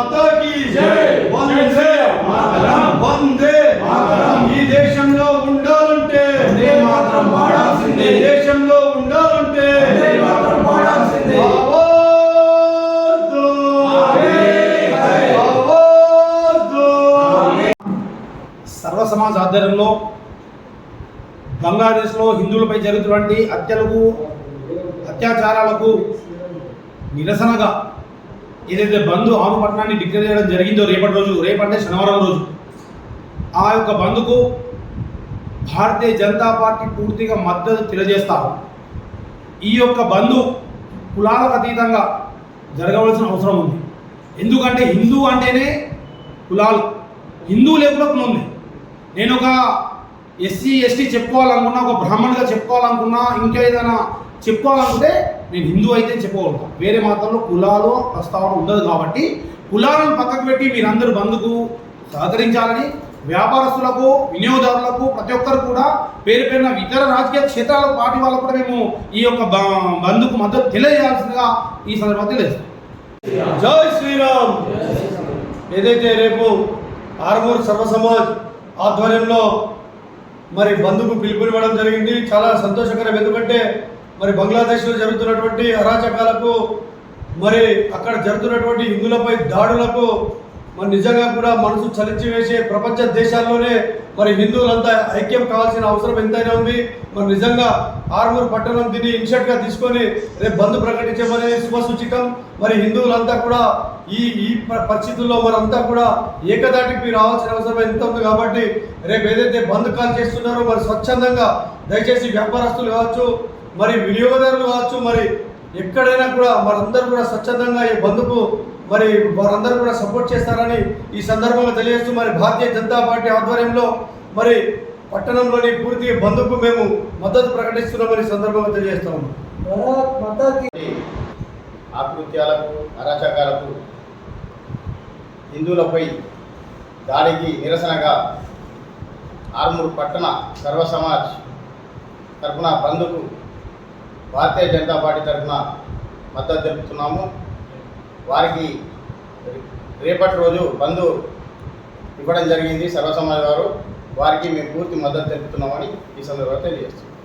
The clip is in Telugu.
మాతా కీ జై. వందే మాతరం. వందే మాతరం. ఈ దేశంలో ఉండాలంటే వందే మాతరం పాడాల్సిందే. ఈ దేశంలో ఉండాలంటే వందే మాతరం పాడాల్సిందే. సర్వ సమాజ్ ఆధ్వర్యంలో బంగ్లాదేశ్లో హిందువులపై జరుగుతున్నటువంటి హత్యలకు అత్యాచారాలకు నిరసనగా ఏదైతే బంధు ఆరు పట్టణాన్ని డిక్లేర్ చేయడం జరిగిందో రేపటి రోజు రేపంటే శనివారం రోజు ఆ యొక్క బంధుకు భారతీయ జనతా పార్టీ పూర్తిగా మద్దతు తెలియజేస్తారు. ఈ యొక్క బంధు కులాలకు అతీతంగా జరగవలసిన అవసరం ఉంది. ఎందుకంటే హిందూ అంటేనే కులాలు హిందూ లేకుండా కులం ఉంది. నేను ఒక ఎస్సీ ఎస్టీ చెప్పుకోవాలనుకున్నా ఒక బ్రాహ్మణ్గా చెప్పుకోవాలనుకున్నా ఇంకా ఏదైనా చెప్పుకోవాలనుకుంటే నేను హిందూ అయితే చెప్పగలను వేరే మాత్రంలో కులాలు ప్రస్తావన ఉండదు కాబట్టి కులాలను పక్కకు పెట్టి మీరందరూ బంధుకు సహకరించాలని వ్యాపారస్తులకు వినియోగదారులకు ప్రతి ఒక్కరు కూడా పేరు పేరున ఇతర రాజకీయ క్షేత్రాల పార్టీ వాళ్ళకు కూడా మేము ఈ యొక్క బంధుకు మద్దతు తెలియజేయాల్సిందిగా ఈ సందర్భంగా తెలియజేస్తాం జై శ్రీరామ్! ఏదైతే రేపు ఆర్మూర్ సర్వ సమాజ్ ఆధ్వర్యంలో మరి బంధుకు పిలుపునివ్వడం జరిగింది చాలా సంతోషకరం. ఎందుకంటే మరి బంగ్లాదేశ్లో జరుగుతున్నటువంటి అరాచకాలకు మరి అక్కడ జరుగుతున్నటువంటి హిందువులపై దాడులకు మరి నిజంగా కూడా మనసు చలించి వేసే ప్రపంచ దేశాల్లోనే మరి హిందువులంతా ఐక్యం కావాల్సిన అవసరం ఎంతైనా ఉంది. మరి నిజంగా ఆర్మూర్ పట్టణం దీన్ని ఇన్షర్ట్గా తీసుకొని రేపు బంద్ ప్రకటించమనేది శుభసూచికం. మరి హిందువులంతా కూడా ఈ ఈ పరిస్థితుల్లో మనంతా కూడా ఏకదాటికి రావాల్సిన అవసరం ఎంత ఉంది కాబట్టి రేపు ఏదైతే బంద్ కాల్ చేస్తున్నారో మరి స్వచ్ఛందంగా దయచేసి వ్యాపారస్తులు కావచ్చు మరి వినియోగదారులు కావచ్చు మరి ఎక్కడైనా కూడా మనందరూ కూడా స్వచ్ఛందంగా ఈ బంద్కు మరి వారందరూ కూడా సపోర్ట్ చేస్తారని ఈ సందర్భంగా తెలియజేస్తూ మరి భారతీయ జనతా పార్టీ ఆధ్వర్యంలో మరి పట్టణంలోని పూర్తి బంద్కు మేము మద్దతు ప్రకటిస్తున్నామని సందర్భంగా తెలియజేస్తాము ఆకృత్యాలకు అరాచకాలకు హిందువులపై దాడికి నిరసనగా ఆర్మూర్ పట్టణ సర్వ సమాజ్ తరఫున బంధుకు భారతీయ జనతా పార్టీ తరఫున మద్దతు తెలుపుతున్నాము. వారికి రేపటి రోజు బంధు ఇవ్వడం జరిగింది సర్వ వారు. వారికి మేము పూర్తి మద్దతు తెలుపుతున్నామని ఈ సందర్భంగా తెలియజేస్తున్నాం.